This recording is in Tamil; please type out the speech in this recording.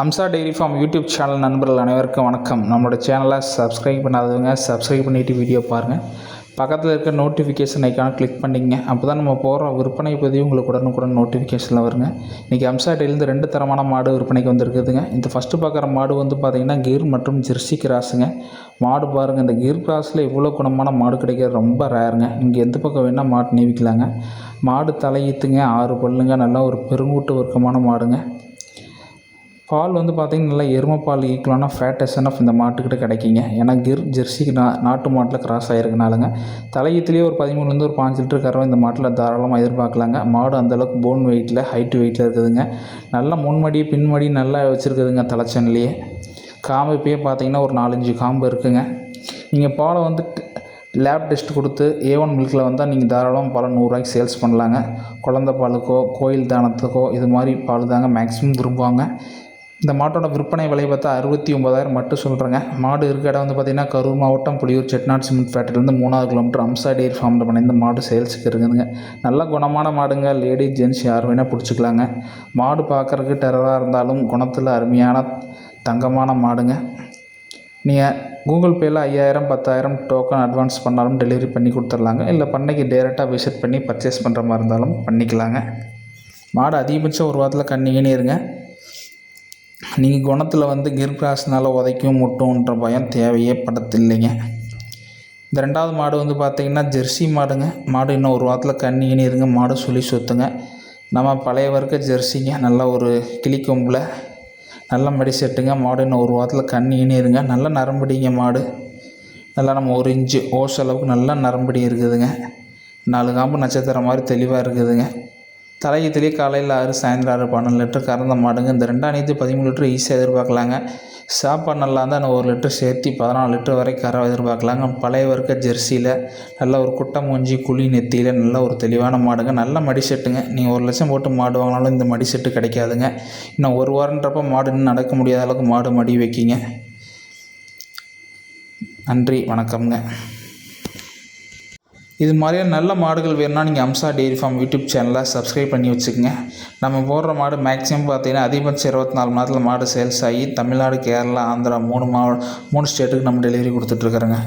Amsa dairy farm YouTube channel நண்பர்கள் அனைவருக்கும் வணக்கம். நம்மளோட சேனலை சப்ஸ்கிரைப் பண்ணாதவங்க சப்ஸ்கிரைப் பண்ணிவிட்டு வீடியோ பாருங்கள் பக்கத்தில் இருக்க நோட்டிஃபிகேஷன் ஐக்கான கிளிக் பண்ணிங்க அப்போ தான் நம்ம போகிற விற்பனை பதிவு உங்களுக்கு உடனுக்குடன் நோட்டிஃபிகேஷனில் வருங்க. இன்றைக்கி அம்சா டெய்லிருந்து ரெண்டு தரமான மாடு விற்பனைக்கு வந்திருக்குதுங்க. இந்த ஃபஸ்ட்டு பார்க்குற மாடு வந்து பார்த்திங்கன்னா கீர் மற்றும் ஜெர்சி கிராஸுங்க. மாடு பாருங்கள் இந்த கீர் கிராஸில் இவ்வளோ குணமான மாடு கிடைக்கிறது ரொம்ப ரேருங்க இங்கே எந்த பக்கம் வேணால் மாடு நீவிக்கலாங்க. மாடு தலையீத்துங்க ஆறு பல்லுங்க. நல்லா ஒரு பெருங்கூட்டு வர்க்கமான மாடுங்க. பால் வந்து பார்த்திங்கன்னா நல்லா எருமை பால் ஈக்குவலான ஃபேட் ஆஃப் இந்த மாட்டுக்கிட்ட கிடைக்குங்க. ஏன்னா கிர் ஜெர்சிக்கு நா நாட்டு மாட்டில் கிராஸ் ஆகிருக்கனாலுங்க தலையத்துலேயே ஒரு பதிமூணுலேருந்து ஒரு பாஞ்சு லிட்டர் கறவை இந்த மாட்டில் தாராளமாக எதிர்பார்க்கலாங்க. மாடு அந்தளவுக்கு போன் வெயிட்டில் ஹைட்டு வெயிட்டில் இருக்குதுங்க. நல்லா முன்மடி பின்மடி நல்லா வச்சுருக்குதுங்க தலைச்சன்லேயே காம்பு இப்போயே பார்த்தீங்கன்னா ஒரு நாலஞ்சு காம்பு இருக்குதுங்க நீங்கள் பாலை வந்து லேப் டெஸ்ட் கொடுத்து ஏ ஒன் மில்கில் வந்தால் நீங்கள் தாராளமாக பால் நூறுரூவாய்க்கு சேல்ஸ் பண்ணலாங்க. குழந்த பாலுக்கோ கோயில் தானத்துக்கோ இது மாதிரி பால் தாங்க மேக்ஸிமம் விரும்புவாங்க. இந்த மாட்டோட விற்பனை விலை பார்த்தா அறுபத்தி ஒம்பதாயிரம் மட்டும் சொல்கிறேங்க மாடு இருக்க இடம் வந்து பார்த்திங்கன்னா கரூர் மாவட்டம் புளியூர் செட்நாட் சிமெண்ட் ஃபேக்ட்ரிலேருந்து மூணாவது கிலோமீட்டர் அம்சா டேரி ஃபார்மில் பண்ண இந்த மாடு சேல்ஸுக்கு இருக்குதுங்க. நல்ல குணமான மாடுங்க. லேடி ஜென்ட்ஸ் யார் வேணால் பிடிச்சிக்கலாங்க. மாடு பார்க்குறதுக்கு டெரராக இருந்தாலும் குணத்தில் அருமையான தங்கமான மாடுங்க. நீங்கள் கூகுள் பேயில் ஐயாயிரம் பத்தாயிரம் டோக்கன் அட்வான்ஸ் பண்ணாலும் டெலிவரி பண்ணி கொடுத்துர்லாங்க. இல்லை பண்ணைக்கு டேரெக்டாக விசிட் பண்ணி பர்ச்சேஸ் பண்ணுற மாதிரி இருந்தாலும் பண்ணிக்கலாங்க. மாடு அதிகபட்சம் ஒரு வாரத்தில் கண்ணிங்கன்னு இருங்க நீங்கள் குணத்தில் வந்து கிர் கிராஸ்னால் உதைக்கும் முட்டும்ன்ற பயம் தேவையே படத்தில்லைங்க. இந்த ரெண்டாவது மாடு வந்து பார்த்திங்கன்னா ஜெர்சி மாடுங்க. மாடு இன்னும் ஒரு வாரத்தில் கண்ணி இருங்க மாடு சொல்லி சுற்றுங்க நம்ம பழைய வர்க்க ஜெர்சிங்க நல்ல ஒரு கிளிக்கொம்பில் நல்ல மடி செட்டுங்க. மாடு இன்னும் ஒரு வாரத்தில் கண்ணின்னு இருங்க. நல்ல நரம்படிங்க மாடு. நல்லா நம்ம ஒரு இன்ச்சு ஓஸ் அளவுக்கு நல்லா நரம்படி இருக்குதுங்க. நாலு காம்பு நட்சத்திரம் மாதிரி தெளிவாக இருக்குதுங்க. தலையத்துலேயே காலையில் ஆறு சாயந்தரம் ஆறு பன்னெண்டு லிட்டர் கறந்த மாடுங்க. இந்த ரெண்டாயிரத்தி பதிமூணு லிட்டர் ஈஸியாக எதிர்பார்க்கலாங்க. சாப்பாடு நல்லா இருந்தால் நான் ஒரு லிட்டர் சேர்த்து பதினாலு லிட்டர் வரை கரை எதிர்பார்க்கலாங்க. பழைய வர்க்க ஜெர்சியில் நல்ல ஒரு குட்டை மூஞ்சி குழி நெத்தியில் நல்ல ஒரு தெளிவான மாடுங்க. நல்ல மடி செட்டுங்க. நீங்கள் ஒரு லட்சம் போட்டு மாடு வாங்கினாலும் இந்த மடி செட்டு கிடைக்காதுங்க. இன்னும் ஒரு வாரன்றப்போ மாடு இன்னும் நடக்க முடியாத அளவுக்கு மாடு மடி வைக்கிங்க. நன்றி வணக்கம்ங்க. இது மாதிரியான நல்ல மாடுகள் வேணும்னா நீங்கள் அம்சா டெய்ரி ஃபார்ம் யூடியூப் சேனலை சப்ஸ்கிரைப் பண்ணி வச்சுக்கோங்க. நம்ம போடுற மாடு மேக்ஸிமம் பார்த்தீங்கன்னா அதிகபட்சம் இருபத்தி நாலு மணி நேரத்தில் மாடு சேல்ஸ் ஆகி தமிழ்நாடு கேரளா ஆந்திரா மூணு மா மூணு ஸ்டேட்டுக்கு நம்ம டெலிவரி கொடுத்துட்ருக்குறோங்க